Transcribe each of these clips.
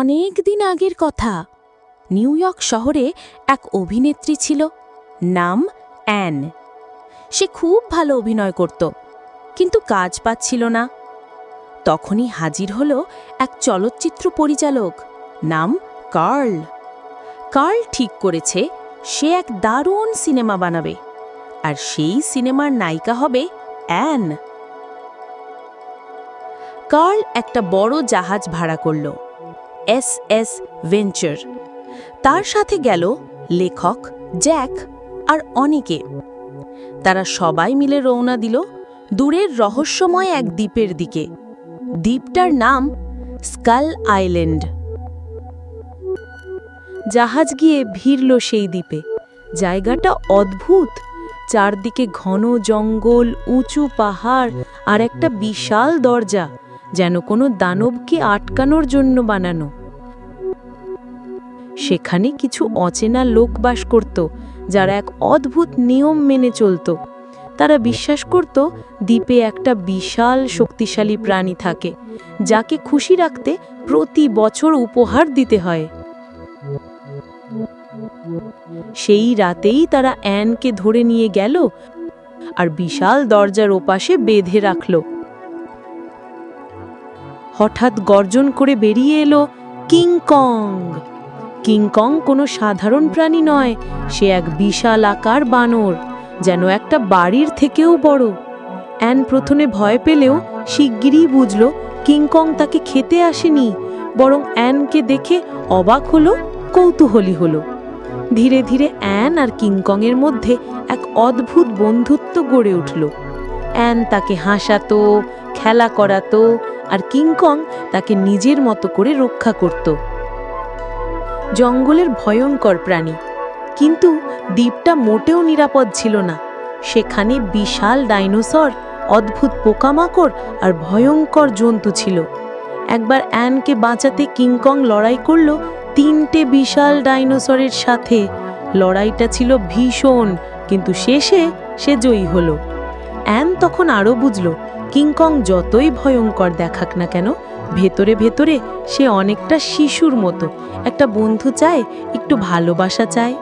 অনেক দিন আগের কথা। নিউ ইয়র্ক শহরে এক অভিনেত্রী ছিল, নাম অ্যান। সে খুব ভালো অভিনয় করত, কিন্তু কাজ পাচ্ছিল না। তখনই হাজির হলো এক চলচ্চিত্র পরিচালক, নাম কার্ল। কার্ল ঠিক করেছে, সে এক দারুণ সিনেমা বানাবে, আর সেই সিনেমার নায়িকা হবে অ্যান। কার্ল একটা বড় জাহাজ ভাড়া করল এস এস ভেঞ্চার তার সাথে গেল লেখক জ্যাক আর অনেকে। তারা সবাই মিলে রওনা দিল দূরের রহস্যময় এক দ্বীপের দিকে। দ্বীপটার নাম স্কাল আইল্যান্ড। জাহাজ গিয়ে ভিড়ল সেই দ্বীপে। জায়গাটা অদ্ভুত। চারদিকে ঘন জঙ্গল, উঁচু পাহাড় আর একটা বিশাল দরজা। যেন কোনো দানবকে আটকানোর জন্য বানানো। সেখানে কিছু অচেনা লোক বাস করত, যারা এক অদ্ভুত নিয়ম মেনে চলত। তারা বিশ্বাস করত, দ্বীপে একটা বিশাল শক্তিশালী প্রাণী থাকে, যাকে খুশি রাখতে প্রতি বছর উপহার দিতে হয়। সেই রাতেই তারা অ্যানকে ধরে নিয়ে গেল আর বিশাল দরজার ওপাশে বেঁধে রাখল। হঠাৎ গর্জন করে বেরিয়ে এলো কিংকং কিংকং কোনো সাধারণ প্রাণী নয়, সে এক বিশাল আকার বানর, যেন একটা বাড়ির থেকেও বড়। অ্যান প্রথমে ভয় পেলেও শিগগিরই বুঝল কিংকং তাকে খেতে আসেনি, বরং অ্যানকে দেখে অবাক হলো, কৌতূহলী হলো। ধীরে ধীরে অ্যান আর কিংকংয়ের মধ্যে এক অদ্ভুত বন্ধুত্ব গড়ে উঠল। অ্যান তাকে হাসাতো, খেলা করাতো আর কিংকং তাকে নিজের মতো করে রক্ষা করত। জঙ্গলের ভয়ঙ্কর প্রাণী। কিন্তু দ্বীপটা মোটেও নিরাপদ ছিল না। সেখানে বিশাল ডাইনোসর, অদ্ভুত পোকামাকড় আর ভয়ঙ্কর জন্তু ছিল। একবার অ্যানকে বাঁচাতে কিংকং লড়াই করল তিনটে বিশাল ডাইনোসরের সাথে। লড়াইটা ছিল ভীষণ, কিন্তু শেষে সে জয়ী হলো। অ্যান তখন আরও বুঝল কিংকং যতই ভয়ঙ্কর দেখাক না কেন, ভেতরে ভেতরে সে অনেকটা শিশুর মতো, একটা বন্ধু চায়, একটু ভালোবাসা চায়।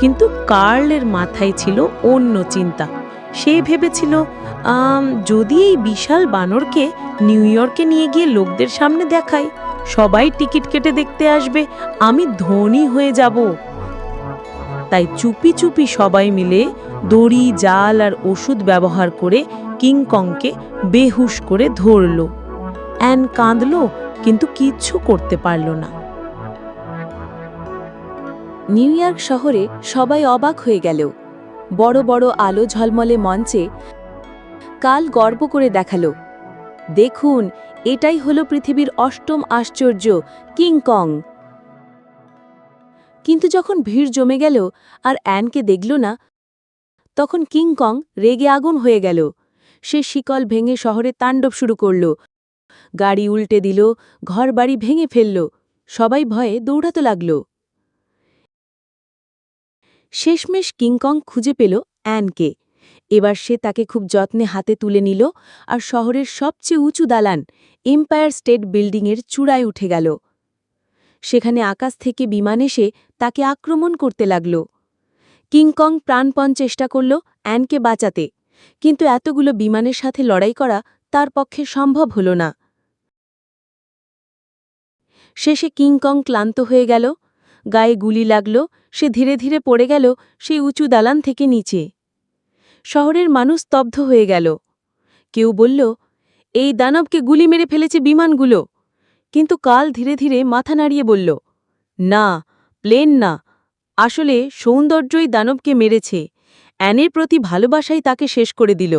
কিন্তু কার্লের মাথায় ছিল অন্য চিন্তা। সে ভেবেছিল যদি এই বিশাল বানরকে নিউ ইয়র্কে নিয়ে গিয়ে লোকদের সামনে দেখাই, সবাই টিকিট কেটে দেখতে আসবে, আমি ধনী হয়ে যাব। তাই চুপি চুপি সবাই মিলে দড়ি, জাল আর ওষুধ ব্যবহার করে কিংকংকে বেহুশ করে ধরল। অ্যান কাঁদল, কিন্তু কিচ্ছু করতে পারল না। নিউ ইয়র্ক শহরে সবাই অবাক হয়ে গেল। বড় বড় আলো ঝলমলে মঞ্চে কাল গর্ব করে দেখাল। দেখুন, এটাই হলো পৃথিবীর অষ্টম আশ্চর্য কিংকং কিন্তু যখন ভিড় জমে গেল আর অ্যানকে দেখল না, তখন কিংকং রেগে আগুন হয়ে গেল। সে শিকল ভেঙে শহরে তাণ্ডব শুরু করল। গাড়ি উল্টে দিল, ঘরবাড়ি ভেঙে ফেলল, সবাই ভয়ে দৌড়াতে লাগল। শেষমেশ কিংকং খুঁজে পেল অ্যানকে। এবার সে তাকে খুব যত্নে হাতে তুলে নিল আর শহরের সবচেয়ে উঁচু দালান, এম্পায়ার স্টেট বিল্ডিংয়ের চূড়ায় উঠে গেল। সেখানে আকাশ থেকে বিমান এসে তাকে আক্রমণ করতে লাগল। কিংকং প্রাণপণ চেষ্টা করল অ্যানকে বাঁচাতে, কিন্তু এতগুলো বিমানের সাথে লড়াই করা তার পক্ষে সম্ভব হল না। শেষে কিংকং ক্লান্ত হয়ে গেল, গায়ে গুলি লাগল, সে ধীরে ধীরে পড়ে গেল সেই উঁচু দালান থেকে নিচে। শহরের মানুষ স্তব্ধ হয়ে গেল। কেউ বলল, এই দানবকে গুলি মেরে ফেলেছে বিমানগুলো। কিন্তু কাল ধীরে ধীরে মাথা নাড়িয়ে বলল, না, প্লেন না। আসলে সৌন্দর্যই দানবকে মেরেছে। অ্যানের প্রতি ভালোবাসাই তাকে শেষ করে দিল।